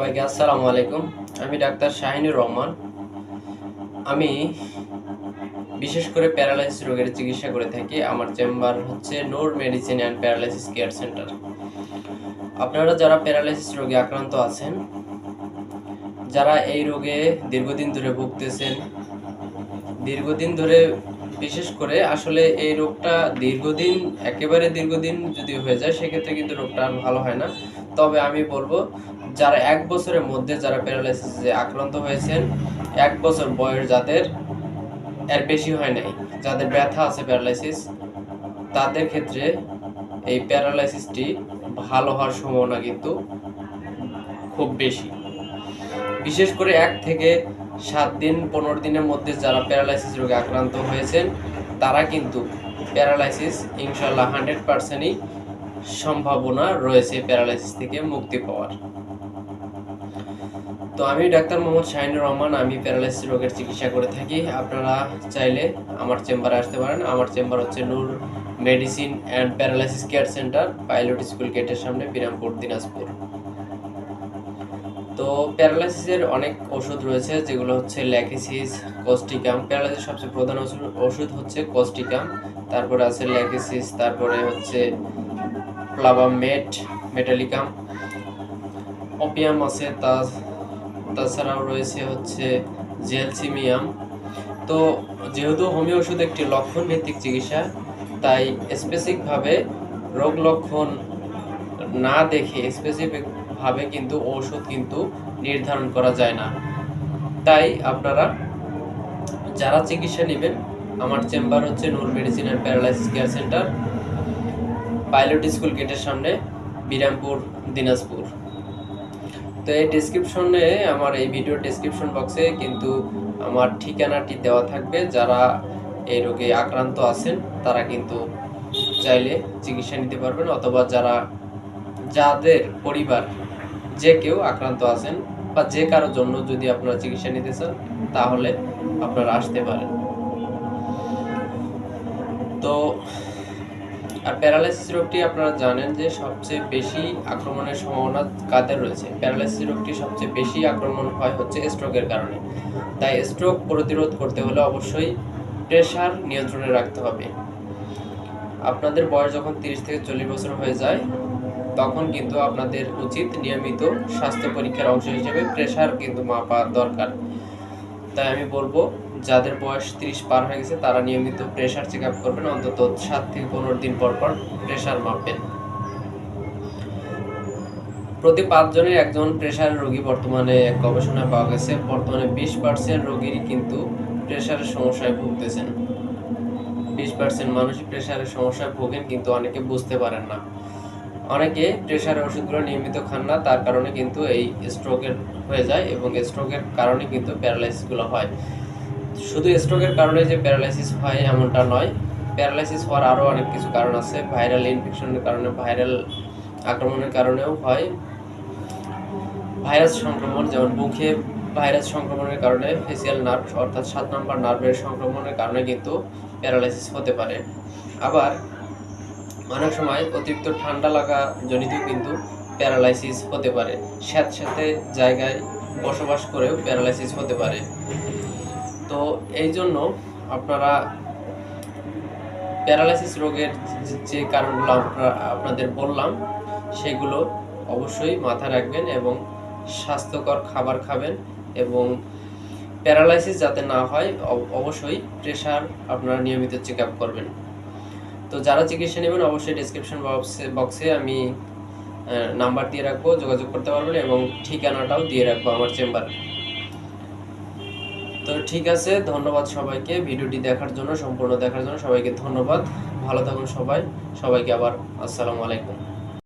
সবাইকে আসসালামু আলাইকুম। আমি ডাক্তার শাহিনুর রহমান। আমি বিশেষ করে প্যারালাইসিস রোগের চিকিৎসা করে থাকি। আমার চেম্বার হচ্ছে Noor medicine and paralysis care centre. আপনারা যারা প্যারালাইসিস রোগে আক্রান্ত আছেন, যারা এই রোগে দীর্ঘদিন ধরে ভুগতেছেন, দীর্ঘদিন ধরে বিশেষ করে আসলে এই রোগটা দীর্ঘদিন, একেবারে দীর্ঘদিন যদি হয়ে যায়, সেক্ষেত্রে কিন্তু রোগটা আর ভালো হয় না। তবে আমি বলব যারা এক বছরের মধ্যে যারা প্যারালাইসিসে আক্রান্ত হয়েছেন, এক বছর বয়স যাদের এর বেশি হয় নাই, যাদের ব্যথা আছে প্যারালাইসিস, তাদের ক্ষেত্রে এই প্যারালাইসিসটি ভালো হওয়ার সম্ভাবনা কিন্তু খুব বেশি। বিশেষ করে এক থেকে সাত দিন, পনেরো দিনের মধ্যে যারা প্যারালাইসিস রোগে আক্রান্ত হয়েছেন, তারা কিন্তু প্যারালাইসিস ইনশাল্লাহ হান্ড্রেড পার্সেন্টই সম্ভাবনা রয়েছে প্যারালাইসিস থেকে মুক্তি পাওয়ার। তো আমি ডাক্তার মোহাম্মদ শাহিনুর রহমান, আমি প্যারালাইসিস রোগের চিকিৎসা করে থাকি। আপনারা চাইলে আমার চেম্বারে আসতে পারেন। আমার চেম্বার হচ্ছে Noor medicine and paralysis care centre, pilot school গেটের সামনে, বিরামপুর, দিনাজপুর। তো প্যারালাইসিসের অনেক ওষুধ রয়েছে, যেগুলো হচ্ছে ল্যাকিসিস কস্টিকাম প্যারালাইসিস সবচেয়ে প্রধান ওষুধ হচ্ছে কস্টিকাম তারপরে আছে ল্যাকিসিস, তারপরে হচ্ছে প্লাবামেট মেটালিকাম। অপিয়াম আছে তা তাছাড়াও রয়েছে হচ্ছে জেলসিমিয়াম তো যেহেতু হোমিও ওষুধ একটি লক্ষণ ভিত্তিক চিকিৎসা, তাই স্পেসিফিকভাবে রোগ লক্ষণ না দেখে স্পেসিফিকভাবে কিন্তু ঔষধ কিন্তু নির্ধারণ করা যায় না। তাই আপনারা যারা চিকিৎসা নেবেন, আমার চেম্বার হচ্ছে Noor medicine and paralysis care centre, pilot school গেটের সামনে, বিরামপুর, দিনাজপুর। তো এই ডেসক্রিপশনে আমার এই ভিডিও ডেসক্রিপশন বক্সে কিন্তু আমার ঠিকানাটি দেওয়া থাকবে। যারা এই রোগে আক্রান্ত আছেন, তারা কিন্তু চাইলে চিকিৎসা নিতে পারবেন। অথবা যারা, যাদের পরিবার যে কেউ আক্রান্ত আছেন বা যে কারোর জন্য যদি আপনারা চিকিৎসা নিতে চান, তাহলে আপনারা আসতে পারেন। তো আর প্যারালাইসিস রোগটি আপনারা জানেন যে সবচেয়ে বেশি আক্রমণের সম্ভাবনা কাদের রয়েছে? প্যারালাইসিস রোগটি সবচেয়ে বেশি আক্রমণ হয় হচ্ছে স্ট্রোকের কারণে। তাই স্ট্রোক প্রতিরোধ করতে হলে অবশ্যই প্রেশার নিয়ন্ত্রণে রাখতে হবে। আপনাদের বয়স যখন তিরিশ থেকে চল্লিশ বছর হয়ে যায়, তখন কিন্তু আপনাদের উচিত নিয়মিত স্বাস্থ্য পরীক্ষার অংশ হিসেবে প্রেশার কিন্তু মাপা দরকার। তাই আমি বলব যাদের বয়স তিরিশ পার হয়ে গেছে, তারা নিয়মিত প্রেশার চেক আপ করবেন, অন্তত সাত থেকে পনেরো দিন পর পর প্রেশার মাপবেন। প্রতি পাঁচজনের একজন প্রেশার রোগী বর্তমানে এক গবেষণায় পাওয়া গেছে। বর্তমানে বিশ পার্সেন্ট রোগীর কিন্তু প্রেশারের সমস্যায় ভুগতেছেন। বিশ পার্সেন্ট মানুষই প্রেশারের সমস্যায় ভোগেন, কিন্তু অনেকে বুঝতে পারেন না। অনেকে প্রেশারের ওষুধগুলো নিয়মিত খান না, তার কারণে কিন্তু এই স্ট্রোকের হয়ে যায় এবং স্ট্রোকের কারণে কিন্তু প্যারালাইসিসগুলো হয়। শুধু স্ট্রোকের কারণে যে প্যারালাইসিস হয় এমনটা নয়। প্যারালাইসিস হওয়ার আরও অনেক কিছু কারণ আছে। ভাইরাল ইনফেকশনের কারণে ভাইরাল আক্রমণের কারণেও হয়। ভাইরাস সংক্রমণ, যেমন মুখে ভাইরাস সংক্রমণের কারণে ফেসিয়াল নার্ভ অর্থাৎ সাত নম্বর নার্ভের সংক্রমণের কারণে কিন্তু প্যারালাইসিস হতে পারে। আবার অনেক সময় অতিরিক্ত ঠান্ডা লাগা জনিত কিন্তু প্যারালাইসিস হতে পারে। স্যাঁতস্যাঁতে জায়গায় বসবাস করেও প্যারালাইসিস হতে পারে। তো এই জন্য আপনারা প্যারালাইসিস রোগের যে- কারণগুলো আপনাদের বললাম, সেগুলো অবশ্যই মাথায় রাখবেন এবং স্বাস্থ্যকর খাবার খাবেন এবং প্যারালাইসিস যাতে না হয় অবশ্যই প্রেশার আপনারা নিয়মিত চেক আপ করবেন। তো যারা চিকিৎসা নেবেন, অবশ্যই ডিসক্রিপশন বক্সে বক্সে আমি নাম্বার দিয়ে রাখব, যোগাযোগ করতে পারবেন এবং ঠিকানাটাও দিয়ে রাখব আমার চেম্বারে তো ঠিক আছে, ধন্যবাদ সবাইকে। ভিডিওটি দেখার জন্য, সম্পূর্ণ দেখার জন্য সবাইকে ধন্যবাদ। ভালো থাকুন সবাই। সবাইকে আবার আসসালামু আলাইকুম।